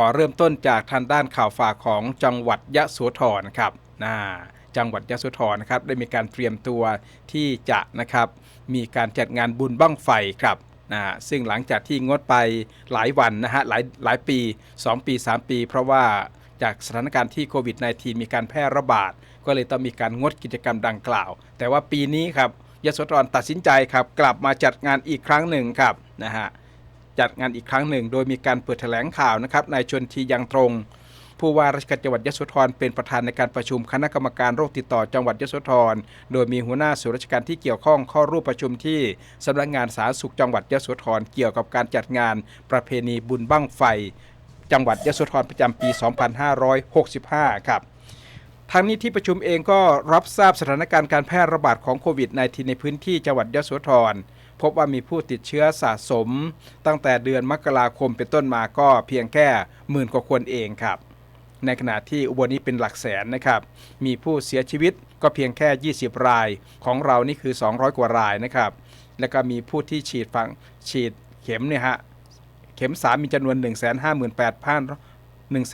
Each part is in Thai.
ขอเริ่มต้นจากทางด้านข่าวฝากของจังหวัดยะโสธรครับนะจังหวัดยะโสธรนะครับได้มีการเตรียมตัวที่จะนะครับมีการจัดงานบุญบั้งไฟครับนะซึ่งหลังจากที่งดไปหลายวันนะฮะหลายหลายปี 2 ปี 3 ปี เพราะว่าจากสถานการณ์ที่โควิด -19 มีการแพร่ระบาด ก็เลยต้องมีการงดกิจกรรมดังกล่าว แต่ว่าปีนี้ครับยโสธรตัดสินใจครับกลับมาจัดงานอีกครั้งหนึ่งครับนะฮะ จัดงานอีกครั้งหนึ่ง โดยมีการเปิดแถลงข่าวนะครับนายชนทียังตรง ผู้ว่าราชการจังหวัดยโสธรเป็นประธานในการประชุมคณะกรรมการโรคติดต่อจังหวัดยโสธร โดยมีหัวหน้าส่วนราชการที่เกี่ยวข้องเข้าร่วมประชุมที่สำนักงานสาธารณสุขจังหวัดยโสธรเกี่ยวกับการจัดงานประเพณีบุญบั้งไฟ จังหวัดยโสธรประจำปี 2565 ครับทางนี้ที่ประชุมเองก็รับทราบสถานการณ์การแพร่ระบาดของโควิด -19 ในพื้นที่จังหวัดยะโสธร พบว่ามีผู้ติดเชื้อสะสม ตั้งแต่เดือนมกราคมเป็นต้นมาก็เพียงแค่หมื่นกว่าคนเองครับ ในขณะที่อุบลนี้เป็นหลักแสนนะครับ มีผู้เสียชีวิตก็เพียงแค่ 20 ราย ของเรานี่คือ 200 กว่ารายนะครับ แล้วก็มีผู้ที่ฉีดฟังฉีดเข็มเนี่ยฮะ เข็ม 3 มีจำนวน 1 5 8 0 0 0 1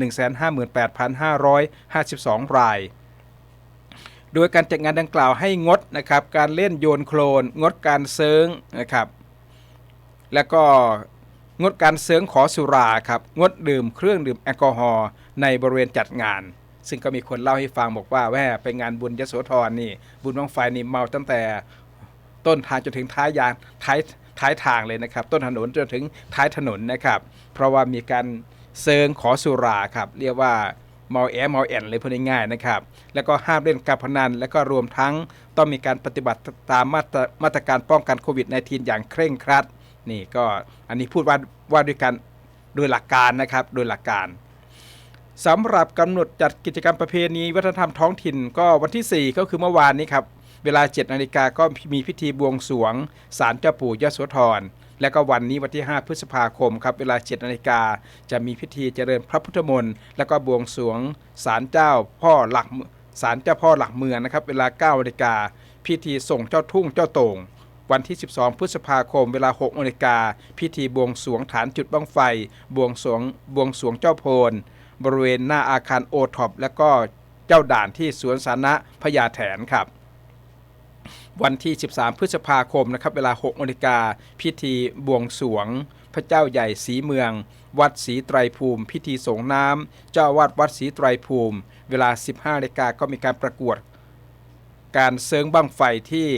158,552 ราย โดยการจัดงานดังกล่าวให้งดนะครับการเล่นโยนโคลน งดการเซิงนะครับแล้วก็งดการเซิงขอสุราครับงดดื่มเครื่องดื่มแอลกอฮอล์ในบริเวณจัดงาน ซึ่งก็มีคนเล่าให้ฟังบอกว่าแว่ไปงานบุญยโสธรนี่ บุญบังไฟนี่เมาตั้งแต่ต้นทางจนถึงท้ายยานท้ายท้ายทางเลยนะครับ ต้นถนนจนถึงท้ายถนนนะครับ เพราะว่ามีการเซิงขอสุราครับ เรียกว่า เมาแอเมาแอนเลยพูดง่ายๆนะครับ แล้วก็ห้ามเล่นการพนัน แล้วก็รวมทั้งต้องมีการปฏิบัติตามมาตรมาตรการป้องกันโควิด -19 อย่างเคร่งครัด นี่ก็อันนี้พูดว่าว่าด้วยกันโดยหลักการนะครับโดยหลักการสำหรับกำหนดจัดกิจกรรมประเพณีวัฒนธรรมท้องถิ่นก็วันที่ 4 ก็คือเมื่อวานนี้ครับ เวลา7นาฬิกาก็มีพิธีบวงสรวงศาลเจ้าปู่ยโสธรและก็วันนี้วันที่ 5 พฤษภาคมครับเวลา7นาฬิกาจะมีพิธีเจริญพระพุทธมนต์แล้วก็บวงสรวงศาลเจ้าพ่อหลักศาลเจ้าพ่อหลักเมืองนะครับ เวลา9นาฬิกาพิธีส่งเจ้าทุ่งเจ้าโต่งวันที่ 12 พฤษภาคม เวลา6นาฬิกาพิธีบวงสรวงฐานจุดบั้งไฟ บวงสรวงบวงสรวงเจ้าโพนบริเวณหน้าอาคารโอท็อปและก็เจ้าด่านที่สวนสาธารณะพญาแถนครับ วันที่ 13 พฤษภาคมนะครับเวลา6นาฬิกาพิธีบวงสวง พระเจ้าใหญ่ศรีเมือง วัดศรีไตรภูมิ พิธีสงน้ำเจ้าวาดวัดศรีไตรภูมิ เวลา 15นาฬิกาก็มีการประกวด การเซิงบั้งไฟที่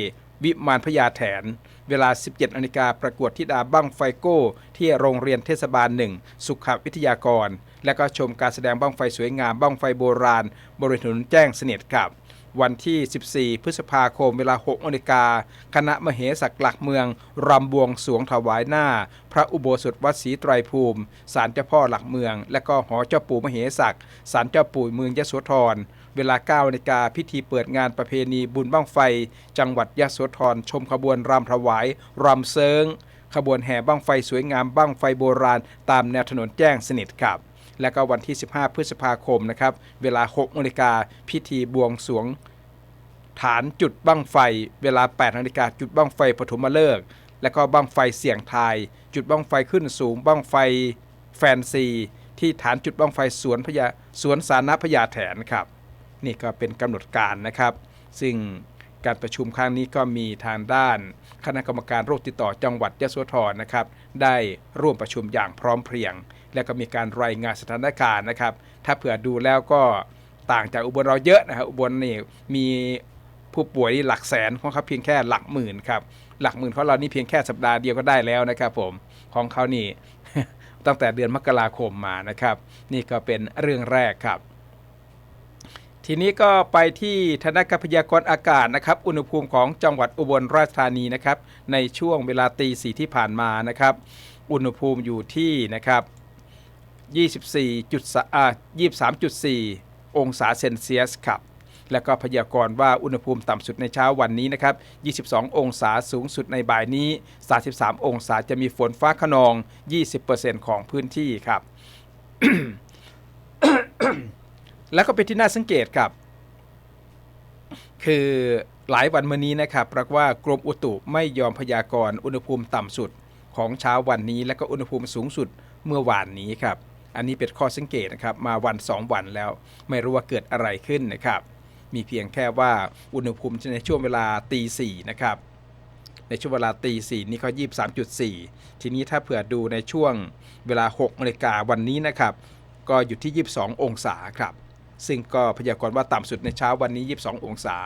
วิมานพญาแถน เวลา 17นาฬิกาประกวดทิดาบั้งไฟโก้ ที่โรงเรียนเทศบาลหนึ่งสุขวิทยากร และก็ชมการแสดงบั้งไฟสวยงามบั้งไฟโบราณ บริเวณถนนแจ้งเสน็จครับ วันที่ 14 พฤษภาคมเวลา6นาฬิกาคณะมเหสักหลักเมืองรำบวงสวงถวายหน้า พระอุโบสถวัดศรีไตรภูมิศาลเจ้าพ่อหลักเมือง และก็หอเจ้าปู่มเหสักศาลเจ้าปู่เมืองยโสธรเวลา9นาฬิกาพิธีเปิดงานประเพณีบุญบั้งไฟ จังหวัดยโสธรชมขบวนรำถวายรำเซิงขบวนแห่บั้งไฟสวยงามบั้งไฟโบราณ ตามแนวถนนแจ้งสนิทครับ และก็วันที่ 15 พฤษภาคมนะครับ เวลา6นาฬิกาพิธีบวงสรวง ฐานจุดบั้งไฟ เวลา8นาฬิกาจุดบั้งไฟปฐมฤกษ์และก็บั้งไฟเสี่ยงทาย จุดบั้งไฟขึ้นสูง บั้งไฟแฟนซี ที่ฐานจุดบั้งไฟสวนพญาสวนสาธารณพญาแถนครับ นี่ก็เป็นกำหนดการนะครับ ซึ่งการประชุมครั้งนี้ก็มีทางด้าน คณะกรรมการโรคติดต่อจังหวัดยะโสธรนะครับ ได้ร่วมประชุมอย่างพร้อมเพรียง และก็มีการรายงานสถานการณ์นะครับ ถ้าเผื่อดูแล้วก็ต่างจากอุบลเราเยอะนะครับอุบลนี่มีผู้ป่วยที่หลักแสนของเขาเพียงแค่หลักหมื่นครับหลักหมื่นของเรานี่เพียงแค่สัปดาห์เดียวก็ได้แล้วนะครับ ผมของเขานี่ตั้งแต่เดือนมกราคมมานะครับ นี่ก็เป็นเรื่องแรกครับ ทีนี้ก็ไปที่ธนกพยากรณ์อากาศนะครับ อุณหภูมิของจังหวัดอุบลราชธานีนะครับ ในช่วงเวลาตีสี่ที่ผ่านมานะครับ อุณหภูมิอยู่ที่นะครับ 24จุด23.4 องศาเซนเซียสครับ แล้วก็พยากรณ์ว่าอุณหภูมิต่ำสุดในเช้าวันนี้นะครับ 22 องศาสูงสุดในบ่ายนี้ 33 องศาจะมีฝนฟ้าขนอง 20%ของพื้นที่ครับ แล้วก็เป็นที่น่าสังเกตครับ คือหลายวันมานี้นะครับปรากว่ากรมอุตุไม่ยอมพยากรณ์อุณหภูมิต่ำสุดของเช้าวันนี้ และก็อุณหภูมิสูงสุดเมื่อวานนี้ครับ อันนี้เป็นข้อสังเกตนะครับมาวัน 2 วันแล้ว ไม่รู้ว่าเกิดอะไรขึ้นนะครับ มีเพียงแค่ว่าอุณหภูมิในช่วงเวลาตีสี่นะครับในช่วงเวลาตีสี่นี่เขายี่สามจุดสี่ทีนี้ถ้าเผื่อดูในช่วงเวลา6นาฬิกาวันนี้นะครับ ก็อยู่ที่ 22 องศาครับ ซึ่งก็พยากรณ์ว่าต่ำสุดในเช้าวันนี้ 22 องศา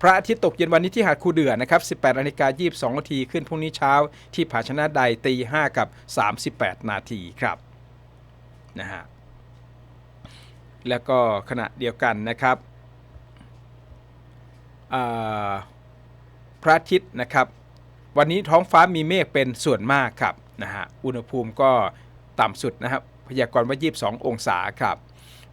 พระอาทิตย์ตกเย็นวันนี้ที่หาดคูเดือนะครับ 18นาฬิกา22นาทีขึ้นพรุ่งนี้เช้าที่ภาชนะใดตี5กับ 38 นาทีครับ นะฮะแล้วก็ขณะเดียวกันนะครับพระอาทิตย์นะครับ วันนี้ท้องฟ้ามีเมฆเป็นส่วนมากครับนะฮะอุณหภูมิก็ต่ำสุดนะครับพยากรณ์ว่า 22 องศาครับ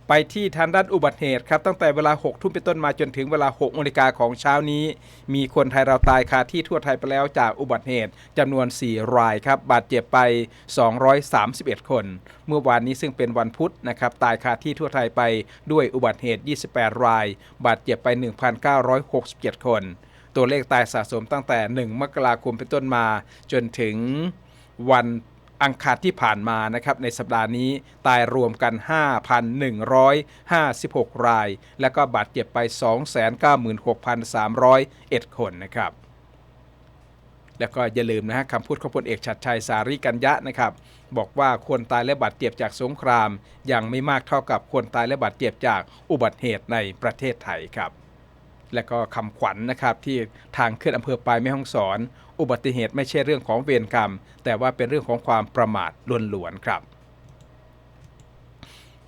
ไปที่ทางด้านอุบัติเหตุครับตั้งแต่เวลา 6 ทุ่มเป็นต้นมาจนถึงเวลา6นาฬิกาของเช้านี้ มีคนไทยเราตายคาที่ทั่วไทยไปแล้วจากอุบัติเหตุจำนวน 4 รายครับบาดเจ็บไป 231 คน เมื่อวานนี้ซึ่งเป็นวันพุธนะครับตายคาที่ทั่วไทยไปด้วยอุบัติเหตุ 28 ราย บาดเจ็บไป 1,967 คน ตัวเลขตายสะสมตั้งแต่ 1 มกราคมเป็นต้นมาจนถึงวัน อังคารที่ผ่านมานะครับในสัปดาห์นี้ตายรวมกัน 5,156 ราย แล้วก็บาดเจ็บไป 296,301 คนนะครับ แล้วก็อย่าลืมนะฮะคำพูดของพลเอกชัดชัยสารีกัญญะนะครับ บอกว่าคนตายและบาดเจ็บจากสงคราม ยังไม่มากเท่ากับคนตายและบาดเจ็บจากอุบัติเหตุในประเทศไทยครับ และก็คำขวัญนนะครับที่ทางขึ้นอำเภอปลายแม่ฮ่องสอน อุบัติเหตุไม่ใช่เรื่องของเวรกรรม แต่ว่าเป็นเรื่องของความประมาทล้วนๆครับ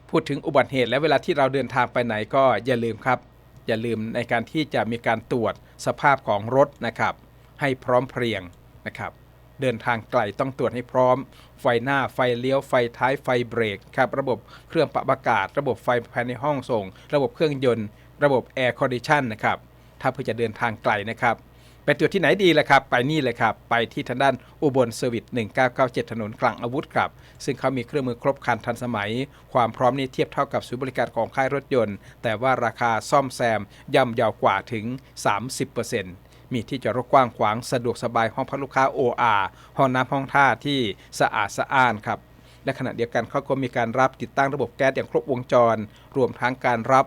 พูดถึงอุบัติเหตุและเวลาที่เราเดินทางไปไหนก็อย่าลืมครับ อย่าลืมในการที่จะมีการตรวจสภาพของรถนะครับ ให้พร้อมเพรียงนะครับ เดินทางไกลต้องตรวจให้พร้อม ไฟหน้าไฟเลี้ยวไฟท้ายไฟเบรกครับระบบเครื่องปรับอากาศ ระบบไฟภายในห้องส่ง ระบบเครื่องยนต์ ระบบแอร์คอนดิชันนะครับถ้าเพื่อจะเดินทางไกลนะครับไปตรวจที่ไหนดีล่ะครับ ไปนี่เลยครับ ไปที่ทางด้านอุบลเซอร์วิส 1997 ถนนกลางอาวุธครับ ซึ่งเขามีเครื่องมือครบครันทันสมัย ความพร้อมนี้เทียบเท่ากับศูนย์บริการของค่ายรถยนต์ แต่ว่าราคาซ่อมแซมย่ำยาวกว่าถึง 30% มีที่จอดรถกว้างขวางสะดวกสบายห้องพักลูกค้า OR ห้องน้ำห้องท่าที่สะอาดสะอ้านครับและขณะเดียวกันเขาก็มีการรับติดตั้งระบบแก๊สอย่างครบวงจร รวมทั้งการรับ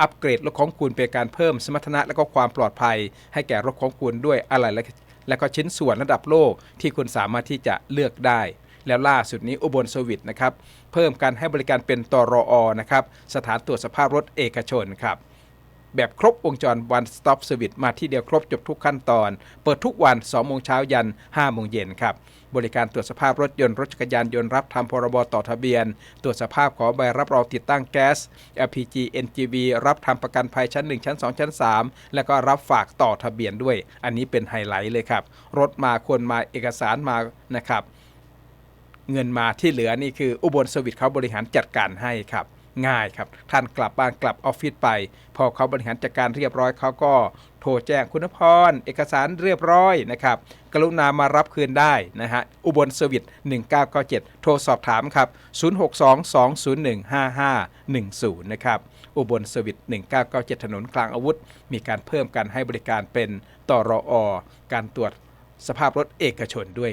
อัปเกรดรถของคุณเป็นการเพิ่มสมรรถนะและก็ความปลอดภัย ให้แก่รถของคุณด้วยอะไรและและก็ชิ้นส่วนระดับโลกที่คุณสามารถที่จะเลือกได้แล้วล่าสุดนี้อุบลสวิตนะครับ เพิ่มการให้บริการเป็นตรอนะครับ สถานตรวจสภาพรถเอกชนครับ แบบครบวงจร one stop service มาที่เดียวครบจบทุกขั้นตอน เปิดทุกวัน 2 โมงเช้ายัน 5 โมงเย็นครับ บริการตรวจสภาพรถยนต์ รถจักรยานยนต์รับทำพรบต่อทะเบียน ตรวจสภาพขอใบรับรองติดตั้งแก๊ส LPG NGV รับทำประกันภัยชั้น 1 ชั้น 2 ชั้น 3 แล้วก็รับฝากต่อทะเบียนด้วย อันนี้เป็นไฮไลท์เลยครับ รถมาคนมาเอกสารมานะครับ เงินมาที่เหลือนี่คืออุบลสวิตเขาบริหารจัดการให้ครับ ง่ายครับ ท่านกลับบ้านกลับออฟฟิศไป พอเขาบริหารจัดการเรียบร้อยเขาก็โทรแจ้งคุณพร เอกสารเรียบร้อยนะครับ กรุณามารับคืนได้นะฮะ อุบลสวิต1997 โทรสอบถามครับ 062-201-5510 นะครับ อุบลสวิต1997 ถนนกลางอาวุธ มีการเพิ่มการให้บริการเป็นตรอการตรวจสภาพรถเอกชนด้วย